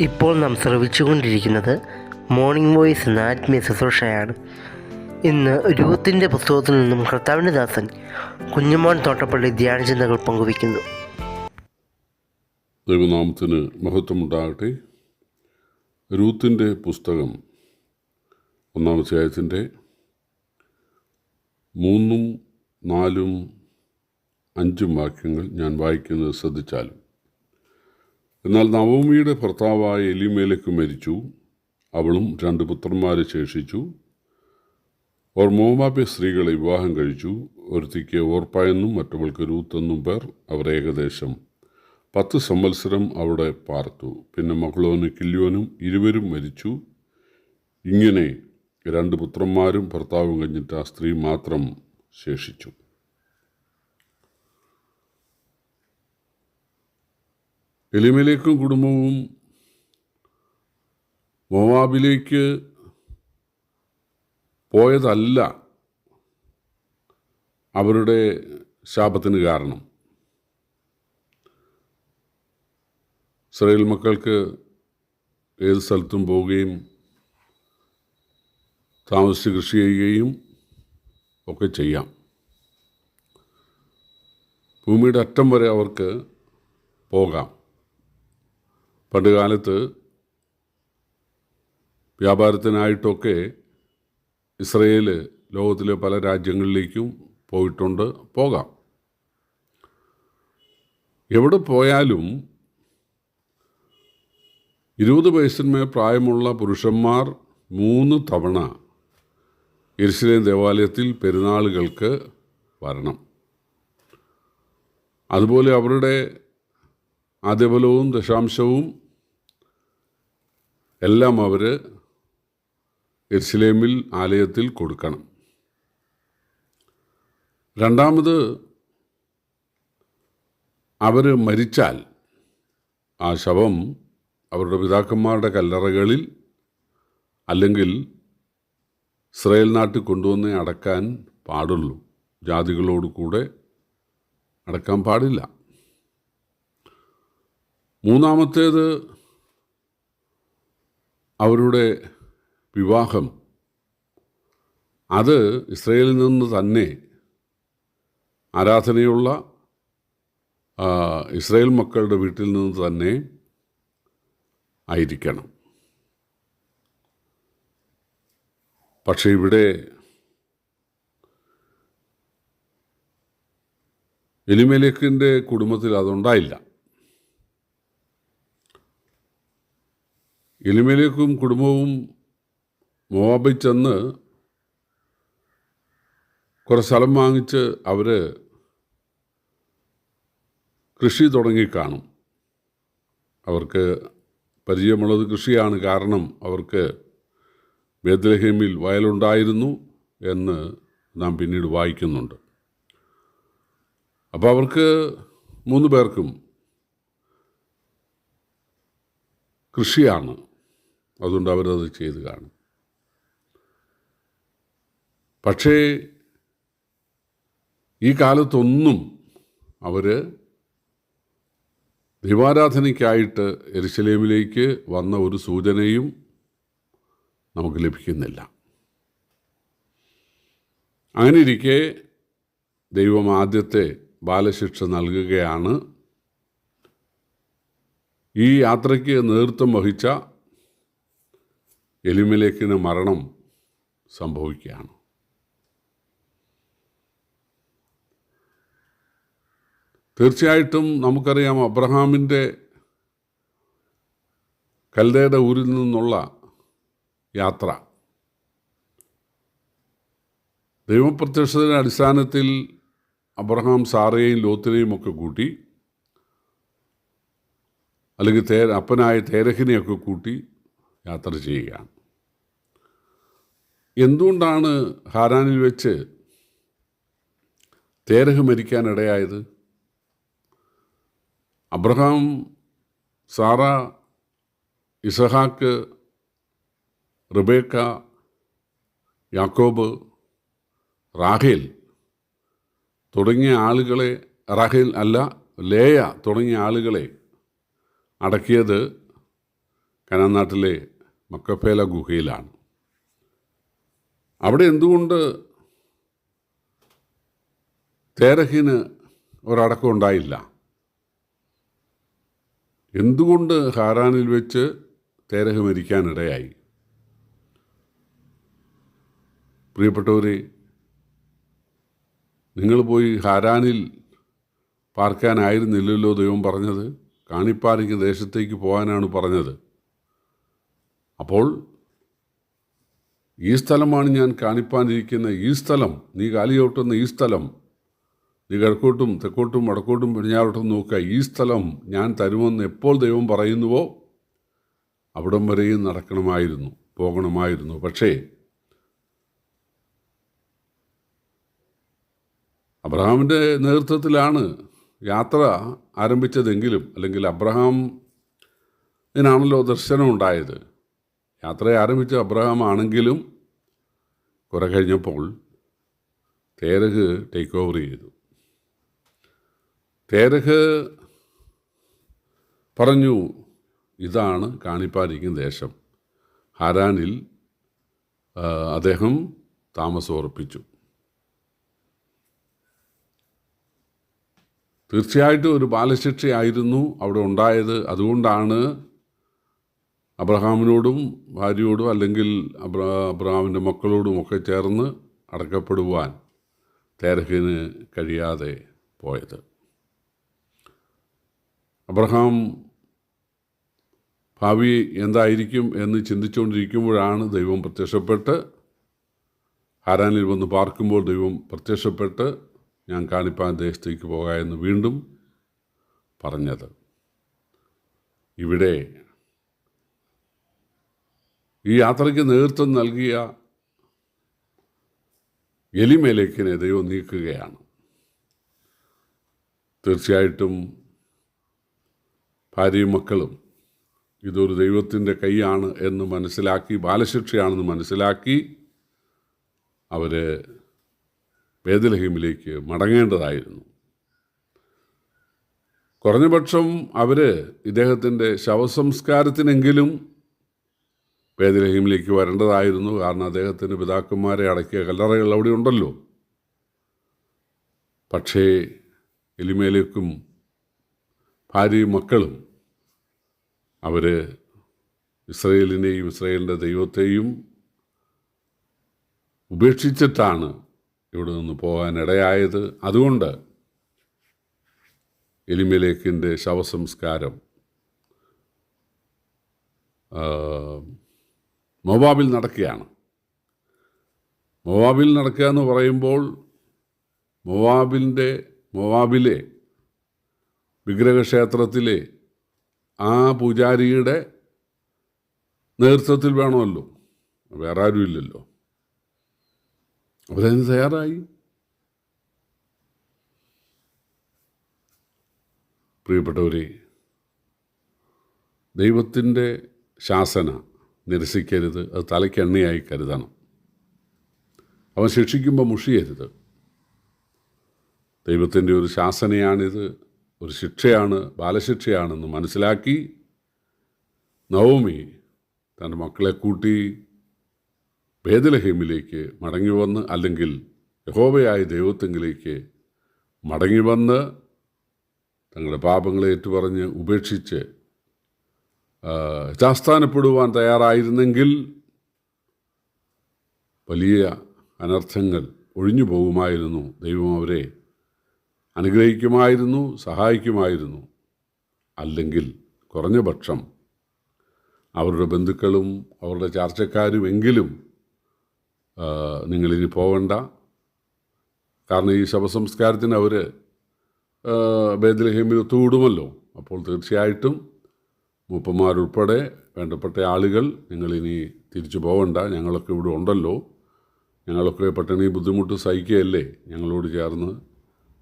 ഇപ്പോൾ നാം ശ്രവിച്ചുകൊണ്ടിരിക്കുന്നത് morning voice എന്ന ആത്മീയ ശുശ്രൂഷയാണ്. ഇന്ന് രൂപത്തിന്റെ പുസ്തകത്തിൽ നിന്നും കർത്താവിന്റെ ദാസൻ കുഞ്ഞുമോൻ തോട്ടപ്പള്ളി ധ്യാനചിന്തകൾ പങ്കുവയ്ക്കുന്നു. ദൈവനാമത്തിന് മഹത്വമുണ്ടാകട്ടെ. രൂത്തിന്റെ പുസ്തകം ഒന്നാം അധ്യായത്തിന്റെ മൂന്നും നാലും അഞ്ചും വാക്യങ്ങൾ ഞാൻ വായിക്കുന്നത് ശ്രദ്ധിച്ചാലും എന്നാൽ നവോമിയുടെ ഭർത്താവായ എലിമേലേക്ക് മരിച്ചു. അവളും രണ്ട് പുത്രന്മാരെ ശേഷിച്ചു. അവർ മോമാപ്യ സ്ത്രീകളെ വിവാഹം കഴിച്ചു. ഒരുത്തിക്ക് ഓർപ്പായെന്നും മറ്റവൾക്ക് രൂത്തെന്നും പേർ അവർ ഏകദേശം പത്ത് സംവത്സരം അവിടെ പാർത്തു. പിന്നെ മകളോനും കില്യോനും ഇരുവരും മരിച്ചു. ഇങ്ങനെ രണ്ട് പുത്രന്മാരും ഭർത്താവും കഴിഞ്ഞിട്ട് ആ സ്ത്രീ മാത്രം ശേഷിച്ചു. എലിമലേക്കും കുടുംബവും മോവാബിലേക്ക് പോയതല്ല അവരുടെ ശാപത്തിന് കാരണം. ഇസ്രയേൽ മക്കൾക്ക് ഏത് സ്ഥലത്തും പോവുകയും താമസിച്ച് കൃഷി ചെയ്യുകയും ഒക്കെ ചെയ്യാം. ഭൂമിയുടെ അറ്റം വരെ അവർക്ക് പോകാം. പണ്ട് കാലത്ത് വ്യാപാരത്തിനായിട്ടൊക്കെ ഇസ്രയേൽ ലോകത്തിലെ പല രാജ്യങ്ങളിലേക്കും പോയിട്ടുണ്ട്. പോകാം. എവിടെ പോയാലും ഇരുപത് വയസ്സിന്മേൽ പ്രായമുള്ള പുരുഷന്മാർ മൂന്ന് തവണ എരുസലേം ദേവാലയത്തിൽ പെരുന്നാളുകൾക്ക് വരണം. അതുപോലെ അവരുടെ ആദ്യഫലവും ദശാംശവും എല്ലാം അവർ എർസിലേമിൽ ആലയത്തിൽ കൊടുക്കണം. രണ്ടാമത് അവർ മരിച്ചാൽ ആ ശവം അവരുടെ പിതാക്കന്മാരുടെ കല്ലറകളിൽ അല്ലെങ്കിൽ ഇസ്രയേൽ നാട്ടിൽ കൊണ്ടുവന്ന് അടക്കാൻ പാടുള്ളൂ. ജാതികളോട് കൂടെ അടക്കാൻ പാടില്ല. മൂന്നാമത്തേത് അവരുടെ വിവാഹം. അത് ഇസ്രയേലിൽ നിന്ന് തന്നെ ആരാധനയുള്ള ഇസ്രയേൽ മക്കളുടെ വീട്ടിൽ നിന്ന് തന്നെ ആയിരിക്കണം. പക്ഷേ ഇവിടെ എലിമേലേക്കിന്റെ കുടുംബത്തിൽ അതുണ്ടായില്ല. എലിമേലേക്കും കുടുംബവും മോവാബിൽ ചെന്ന് കുറേ സ്ഥലം വാങ്ങിച്ച് അവർ കൃഷി തുടങ്ങിക്കാണും അവർക്ക് പരിചയമുള്ളത് കൃഷിയാണ്. കാരണം അവർക്ക് ബേദ്ലഹേമിൽ വയലുണ്ടായിരുന്നു എന്ന് നാം പിന്നീട് വായിക്കുന്നുണ്ട്. അപ്പോൾ അവർക്ക് മൂന്ന് പേർക്കും കൃഷിയാണ്. അതുകൊണ്ട് അവരത് ചെയ്ത് കാണും. പക്ഷേ ഈ കാലത്തൊന്നും അവർ ദൈവാരാധനയ്ക്കായിട്ട് എരിശലേമിലേക്ക് വന്ന ഒരു സൂചനയും നമുക്ക് ലഭിക്കുന്നില്ല. അങ്ങനെ ഇരിക്കെ ദൈവം ആദ്യത്തെ ബാലശിക്ഷ നൽകുകയാണ്. ഈ യാത്രയ്ക്ക് നേതൃത്വം വഹിച്ച എലിമലേക്കിന് മരണം സംഭവിക്കുകയാണ്. തീർച്ചയായിട്ടും നമുക്കറിയാം അബ്രഹാമിന്റെ കൽദയുടെ ഊരിൽ നിന്നുള്ള യാത്ര. ദൈവപ്രത്യക്ഷത്തിന്റെ അടിസ്ഥാനത്തിൽ അബ്രഹാം സാറയെയും ലോത്തിനെയും ഒക്കെ കൂട്ടി അല്ലെങ്കിൽ തേ അപ്പനായ തേരഹിനെയൊക്കെ കൂട്ടി യാത്ര ചെയ്യുകയാണ് എന്തുകൊണ്ടാണ് ഹാരാനിൽ വെച്ച് തേരഹ് മരിക്കാനിടയായത്? അബ്രഹാം സാറ ഇസഹാക്ക് റിബേക്ക യാക്കോബ് റാഹേൽ തുടങ്ങിയ ആളുകളെ റാഹേൽ അല്ല ലേയ തുടങ്ങിയ ആളുകളെ അടക്കിയത് കനാൻ നാട്ടിലെ മക്കപ്പേല ഗുഹയിലാണ്. അവിടെ എന്തുകൊണ്ട് തേരഹിന് ഒരടക്കം ഉണ്ടായില്ല? എന്തുകൊണ്ട് ഹാരാനിൽ വെച്ച് തേരഹ് മരിക്കാനിടയായി? പ്രിയപ്പെട്ടവരെ നിങ്ങൾ പോയി ഹാരാനിൽ പാർക്കാനായിരുന്നില്ലല്ലോ ദൈവം പറഞ്ഞത്? കാണിപ്പാറയ്ക്ക് ദേശത്തേക്ക് പോകാനാണ് പറഞ്ഞത്. അപ്പോൾ ഈ സ്ഥലമാണ് ഞാൻ കാണിപ്പാനിരിക്കുന്ന ഈ സ്ഥലം. നീ കാലിയോട്ടുന്ന ഈ സ്ഥലം. നീ കിഴക്കോട്ടും തെക്കോട്ടും വടക്കോട്ടും പടിഞ്ഞാറോട്ടും നോക്കുക. ഈ സ്ഥലം ഞാൻ തരുമെന്ന് എപ്പോൾ ദൈവം പറയുന്നുവോ അവിടം വരെയും നടക്കണമായിരുന്നു പോകണമായിരുന്നു. പക്ഷേ അബ്രഹാമിന്റെ നേതൃത്വത്തിലാണ് യാത്ര ആരംഭിച്ചതെങ്കിലും അല്ലെങ്കിൽ അബ്രഹാം ഇതിനാണല്ലോ ദർശനം ഉണ്ടായത് യാത്ര ആരംഭിച്ച അബ്രഹാം ആണെങ്കിലും കുറെ കഴിഞ്ഞപ്പോൾ തേരഹ് ടേക്ക് ഓവർ ചെയ്തു. തേരഹ് പറഞ്ഞു ഇതാണ് കാണിപ്പാനിരിക്കുന്ന ദേശം. ഹാരാനിൽ അദ്ദേഹം താമസം ഉറപ്പിച്ചു തീർച്ചയായിട്ടും ഒരു ബാലശിക്ഷയായിരുന്നു അവിടെ ഉണ്ടായത്. അതുകൊണ്ടാണ് അബ്രഹാമിനോടും ഭാര്യയോടും അല്ലെങ്കിൽ അബ്രാ അബ്രഹാമിന്റെ മക്കളോടും ഒക്കെ ചേർന്ന് അടക്കപ്പെടുവാൻ തേരഹിന് കഴിയാതെ പോയത്. അബ്രഹാം ഭാവി എന്തായിരിക്കും എന്ന് ചിന്തിച്ചുകൊണ്ടിരിക്കുമ്പോഴാണ് ദൈവം പ്രത്യക്ഷപ്പെട്ട് ഹാരാനിൽ വന്ന് പാർക്കുമ്പോൾ ദൈവം പ്രത്യക്ഷപ്പെട്ട് ഞാൻ കാണിപ്പാൻ ദേശത്തേക്ക് പോകാമെന്ന് വീണ്ടും പറഞ്ഞത്. ഇവിടെ ഈ യാത്രയ്ക്ക് നേതൃത്വം നൽകിയ എലിമേലേക്കിനെ ദൈവം നീക്കുകയാണ്. തീർച്ചയായിട്ടും ഭാര്യയും മക്കളും ഇതൊരു ദൈവത്തിന്റെ കൈയാണ് എന്ന് മനസ്സിലാക്കി ബാലശിക്ഷയാണെന്ന് മനസ്സിലാക്കി അവർ വേദലഹീമിലേക്ക് മടങ്ങേണ്ടതായിരുന്നു. കുറഞ്ഞപക്ഷം അവർ ഇദ്ദേഹത്തിന്റെ ശവസംസ്കാരത്തിനെങ്കിലും വേദലഹീമിലേക്ക് വരേണ്ടതായിരുന്നു. കാരണം അദ്ദേഹത്തിന്റെ പിതാക്കന്മാരെ അടക്കിയ കല്ലറകൾ അവിടെ ഉണ്ടല്ലോ. പക്ഷേ എലിമേലേക്കും ഭാര്യയും മക്കളും അവർ ഇസ്രയേലിനെയും ഇസ്രയേലിന്റെ ദൈവത്തെയും ഉപേക്ഷിച്ചിട്ടാണ് ഇവിടെ നിന്ന് പോകാനിടയായത്. അതുകൊണ്ട് എലിമേലേക്കിന്റെ ശവസംസ്കാരം മൊവാബിൽ നടക്കുകയാണ്. മൊവാബിൽ നടക്കുക എന്ന് പറയുമ്പോൾ മൊവാബിന്റെ മൊവാബിലെ വിഗ്രഹക്ഷേത്രത്തിലെ ആ പൂജാരിയുടെ നേതൃത്വത്തിൽ വേണമല്ലോ. വേറെ ആരും ഇല്ലല്ലോ. അവരതിന് തയ്യാറായി? പ്രിയപ്പെട്ടവരെ ദൈവത്തിന്റെ ശാസന നിരസിക്കരുത്. അത് തലയ്ക്കെണ്ണയായി കരുതണം. അവൻ ശിക്ഷിക്കുമ്പോൾ മുഷിയരുത്. ദൈവത്തിന്റെ ഒരു ശാസനയാണിത്. ഒരു ശിക്ഷയാണ് ബാലശിക്ഷയാണെന്ന് മനസ്സിലാക്കി നവമി തന്റെ മക്കളെ കൂട്ടി ഭേദലഹീമിലേക്ക് മടങ്ങി വന്ന് അല്ലെങ്കിൽ യഹോവയായ ദൈവത്തെങ്കിലേക്ക് മടങ്ങി വന്ന് തങ്ങളുടെ പാപങ്ങളെ ഏറ്റുപറഞ്ഞ് ഉപേക്ഷിച്ച് ആ, യഥാസ്ഥാനപ്പെടുവാൻ തയ്യാറായിരുന്നെങ്കിൽ വലിയ അനർത്ഥങ്ങൾ ഒഴിഞ്ഞു പോകുമായിരുന്നു. ദൈവം അവരെ അനുഗ്രഹിക്കുമായിരുന്നു സഹായിക്കുമായിരുന്നു. അല്ലെങ്കിൽ കുറഞ്ഞ പക്ഷം അവരുടെ ബന്ധുക്കളും അവരുടെ ചാർച്ചക്കാരും എങ്കിലും നിങ്ങളിനി പോകണ്ട കാരണം ഈ ശവസംസ്കാരത്തിന് അവർ ബേദലഹേമിൽ ഒത്തുകൂടുമല്ലോ. അപ്പോൾ തീർച്ചയായിട്ടും മൂപ്പന്മാരുൾപ്പെടെ വേണ്ടപ്പെട്ട ആളുകൾ നിങ്ങളിനി തിരിച്ചു പോകണ്ട ഞങ്ങളൊക്കെ ഇവിടെ ഉണ്ടല്ലോ. ഞങ്ങളൊക്കെ പട്ടിണി ബുദ്ധിമുട്ട് സഹിക്കുകയല്ലേ? ഞങ്ങളോട് ചേർന്ന്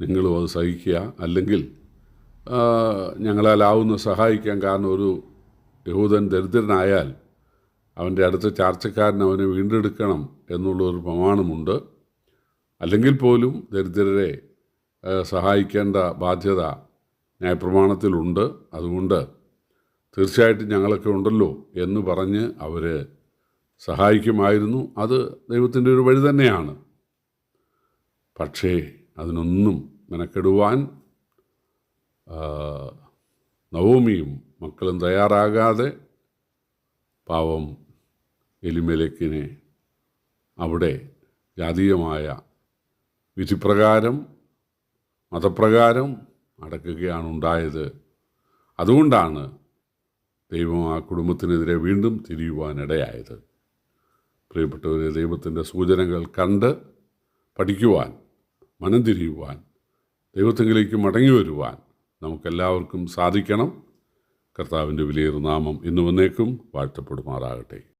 നിങ്ങളും അത് സഹിക്കുക. അല്ലെങ്കിൽ ഞങ്ങളാലാവുന്ന സഹായിക്കാൻ കാരണം ഒരു യഹൂദൻ ദരിദ്രനായാൽ അവന്റെ അടുത്ത ചാർച്ചക്കാരൻ അവനെ വീണ്ടെടുക്കണം എന്നുള്ളൊരു പ്രമാണമുണ്ട്. അല്ലെങ്കിൽ പോലും ദരിദ്രരെ സഹായിക്കേണ്ട ബാധ്യത ന്യായപ്രമാണത്തിലുണ്ട്. അതുകൊണ്ട് തീർച്ചയായിട്ടും ഞങ്ങളൊക്കെ ഉണ്ടല്ലോ എന്ന് പറഞ്ഞ് അവർ സഹായിക്കുമായിരുന്നു. അത് ദൈവത്തിന്റെ ഒരു വഴി തന്നെയാണ്. പക്ഷേ അതിനൊന്നും മെനക്കെടുവാൻ നവോമിയും മക്കളും തയ്യാറാകാതെ പാവം എലിമലക്കിനെ അവിടെ ജാതീയമായ വിധിപ്രകാരം മതപ്രകാരം അടക്കുകയാണ് ഉണ്ടായത്. അതുകൊണ്ടാണ് ദൈവം ആ കുടുംബത്തിനെതിരെ വീണ്ടും തിരിയുവാനിടയായത്. പ്രിയപ്പെട്ടവരെ ദൈവത്തിന്റെ സൂചനകൾ കണ്ട് പഠിക്കുവാൻ മനം തിരിയുവാൻ ദൈവത്തെങ്കിലേക്ക് മടങ്ങി വരുവാൻ നമുക്കെല്ലാവർക്കും സാധിക്കണം. കർത്താവിന്റെ വിലയേറും നാമം ഇന്ന് വന്നേക്കും. വാഴ്ത്തപ്പെടുമാറാകട്ടെ.